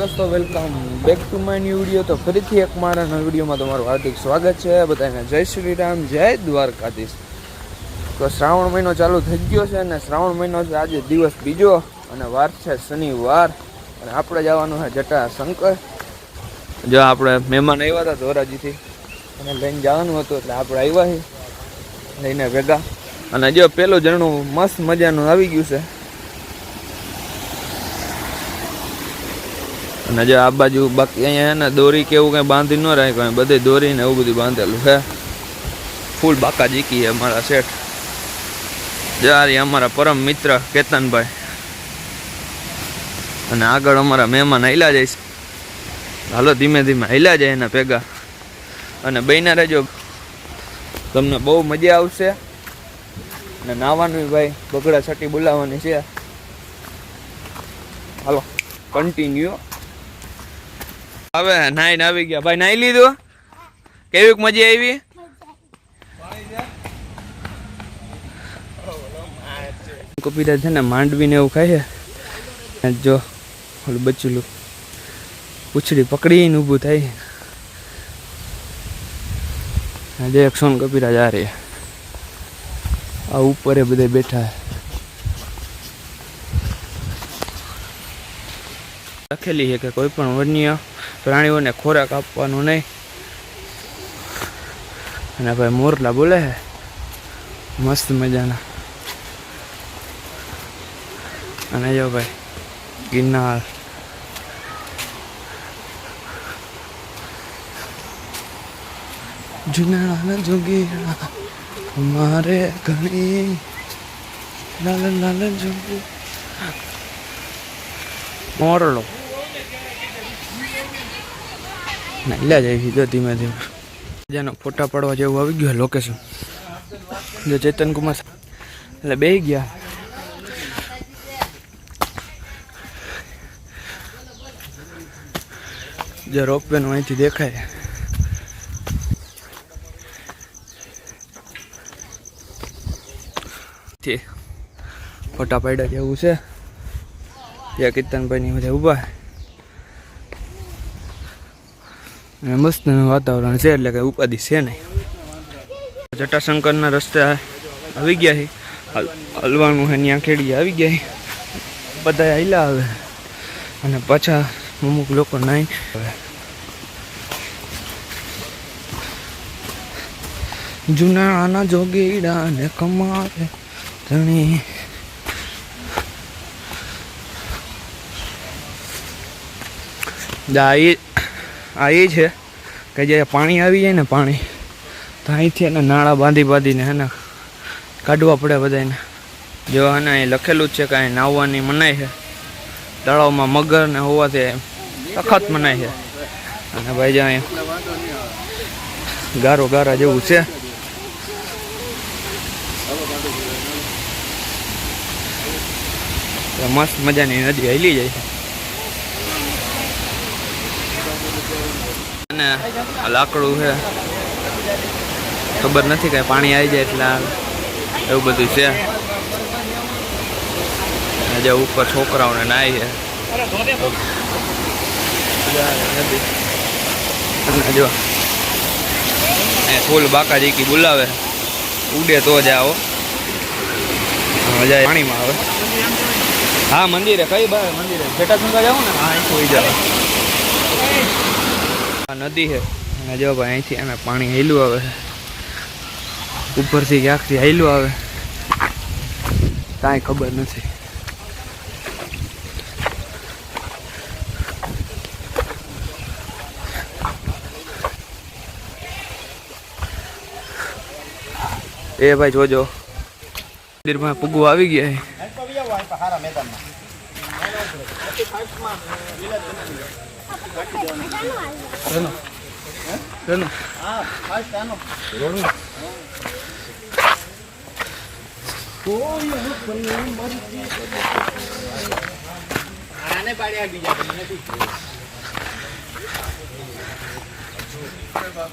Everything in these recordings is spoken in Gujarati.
દોસ્તો welcome back to my new video તો ફરીથી એક મારા નવા વિડીયોમાં તમારું હાર્દિક સ્વાગત છે. બધાને જય શ્રી રામ, જય દ્વારકાધીશ. તો શ્રાવણ મહિનો ચાલુ થઈ ગયો છે અને શ્રાવણ મહિનો છે આજે દિવસ બીજો અને વાર છે શનિવાર. અને આપણે જવાનું છે જટા શંકર જો આપણે મહેમાન આવ્યા હતા ધોરાજીથી અને લઈને જવાનું હતું એટલે આપણે આવ્યા છીએ, લઈને ભેગા. અને જો પેલું ઝરણું મસ્ત મજાનું આવી ગયું છે. અને જો આ બાજુ બાકી અહીંયા ને, દોરી કે એવું કંઈ બાંધી ન રાખ્યું બધે દોરી ને એવું બધું બાંધેલું છે. ફૂલ બાકા જીકી અમારા શેઠ. જારી અમારા પરમ મિત્ર કેતનભાઈ. અને આગળ અમારા મહેમાન હૈલા જાય હાલો, ધીમે ધીમે હૈલા જાય એના ભેગા. અને બહેના રહેજો. તમને બહુ મજા આવશે. અને નાવાનું ભાઈ બગડા છટી બોલાવવાની છે. હાલો કન્ટિન્યુ હવે નાઈને આવી ગયા. ભાઈ, નાઈ લીધું? કેવીક મજા આવી? કપિતા છે ને માંડવીને એવું ખાય છે. જો, ઓલું બચેલું પૂછડી પકડીને ઊભું થાય. આજે એક સોન કપિરા જા રહી આ ઉપર એ બધા બેઠા લખેલી છે કે કોઈ પણ વન્ય પ્રાણીઓને ખોરાક આપવાનો નહીં. અને ભાઈ મોરલા બોલે છે, મસ્ત મજાના. અને જો ભાઈ, ગિરનાર. જુનાળા જોગીરા મારે ઘણી લાલ લાલ જોગી. મોરલો. નાઈલા જાય સીધો ધીમે ધીમે. જેનો ફોટા પાડવા જેવું આવી ગયું લોકેશન જો ચેતન કુમાર એટલે બે ગયા. જે રોપવે નું અહીંથી દેખાય. ફોટા પાડ્યા જેવું છે. ત્યાં કીર્તનભાઈની બધા ઊભા. અને મસ્ત વાતાવરણ છે એટલે કે ઉપાધિ છે નહીં. જટાશંકરના રસ્તે આવી ગયા છે. હલ- હલવાનું છે, ત્યાં ખેડી આવી ગયા છે. બધા હાલ્યા આવે અને પાછા અમુક લોકો નાઈ આવે જૂના આના જોગીડા ને કમાવે ધણી. એ આ એ છે કે જે પાણી આવી જાય ને પાણી, તો અહીંથી એને નાળા બાંધી બાંધીને એને કાઢવા પડે બધાને જો એને અહીં લખેલું જ છે કે અહીં નાહવાની મનાય છે. તળાવમાં મગર ને હોવાથી સખત મનાય છે. અને ભાઈ જે અહીંયા ગારો ગારા જેવું છે. મસ્ત મજાની નદી હેલી જાય છે. અને આ લાકડું છે. ખબર નથી કઈ પાણી આવી જાય એટલે એવું બધું છે. આજે ઉપર છોકરાઓને નાય છે. જો. ફૂલ બાકાજી કી બોલાવે. ઉડે તો જ આવો. મજા પાણીમાં આવે હા, મંદિરે. કઈ બાર મંદિરે? જટાશંકર જાવ ને? હા અહીં જાવ નદી છે. અને જો ભાઈ અહીંથી એને પાણી હેલું આવે ઉપરથી ક્યાંકથી હેલું આવે. કાંઈ ખબર નથી. એ ભાઈ જોજો. મંદિરમાં પૂગવું આવી ગયા છે. ચાલો.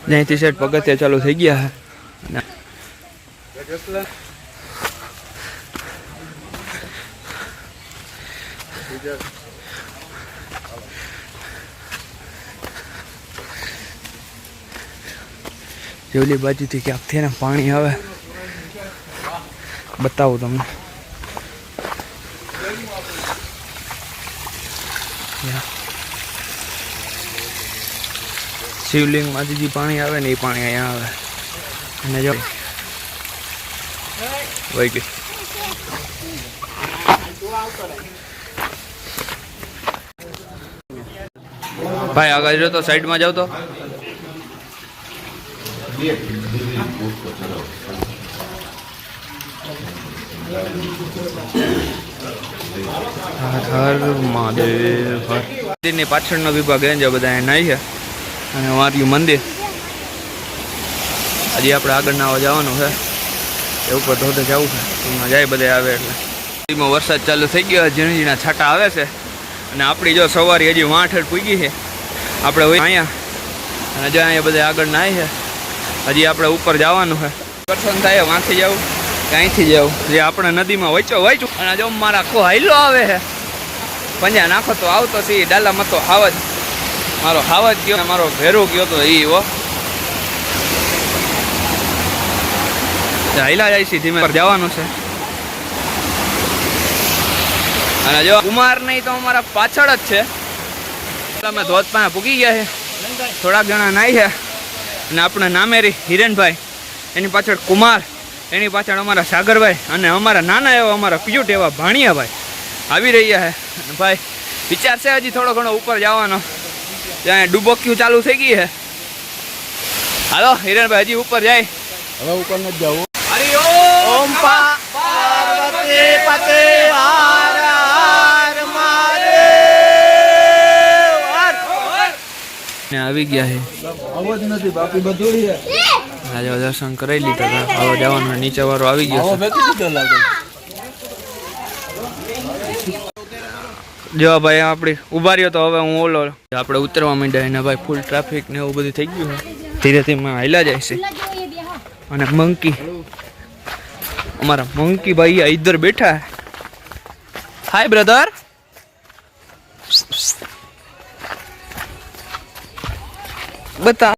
અહીંથી સેટ પગથિયા ચાલુ થઈ ગયા બીજા જેવલી બાજુથી ક્યાંકથી ને પાણી આવે. બતાવું તમને. શિવલિંગમાંથી જે પાણી આવે ને એ પાણી અહીંયા આવે. અને જો. વહી ભાઈ, આગળ તો સાઈડમાં જાવ તો. હર મંદિરની પાછળનો વિભાગ એ જે બધા નાઈ છે. અને વાર્યું મંદિર. હજી આપણે આગળ નાવા જવાનું છે. એ ઉપર ધોધે જવું છે. એમાં જાય બધે આવે એટલે. વરસાદ ચાલુ થઈ ગયો ઝીણા ઝીણા છાંટા આવે છે. અને આપણી જો સવારી હજી વાંઠ પૂગી છે. આપણે હોય અહીંયા. અને જો અહીંયા બધા આગળ નાય છે, હજી આપણે ઉપર જવાનું છે. દર્શન થાય વાંથી જવું ક્યાંયથી જવું જે આપણે નદીમાં વચ્ચો વચ્યું અને જો મારા આખો હાઈલો આવે છે. પંજા નાખો તો આવતો સી ડાલામાં તો હાવ મારો હાવ જ ગયો મારો ભેરો ગયો તો એ હો. હાઈલા જાય છે ધીમે જવાનું છે. અને જો, કુમાર નહીં તો અમારા પાછળ જ છે. અમે ધોધ પાસે પૂગી ગયા છે. થોડાક જણા નાઈ છે. અને આપણે નામેરી હિરેનભાઈ એની પાછળ કુમાર એની પાછળ અમારા સાગરભાઈ અને અમારા નાના એવા અમારા ક્યુટ એવા ભાણિયાભાઈ આવી રહ્યા છે. ભાઈ વિચાર છે હજી થોડો ઘણો ઉપર જવાનો. ત્યાં ડૂબોક્યું ચાલુ થઈ ગઈ છે. હાલો હિરેનભાઈ હજી ઉપર જાય. હવે ઉપર નથી જવું હરિ ઓમ પાર્વતી પતે હર ને આવી ગયા છે અવાજ નથી બાકી બધું આજે દર્શન કરાવી લીધા હતા. હવે જવાનો નીચે વાળો આવી ગયો જો ભાઈ, આપણે ઊભા રહ્યો તો હવે હું ઓલો આપણે ઉતરવા માંડ્યા એના ભાઈ ફૂલ ટ્રાફિક ને એવું બધું થઈ ગયું ધીરે ધીરે હાલા જાય છે. અને મંકી. અમારા મંકી ભાઈ ઇધર બેઠા હાય બ્રધર with the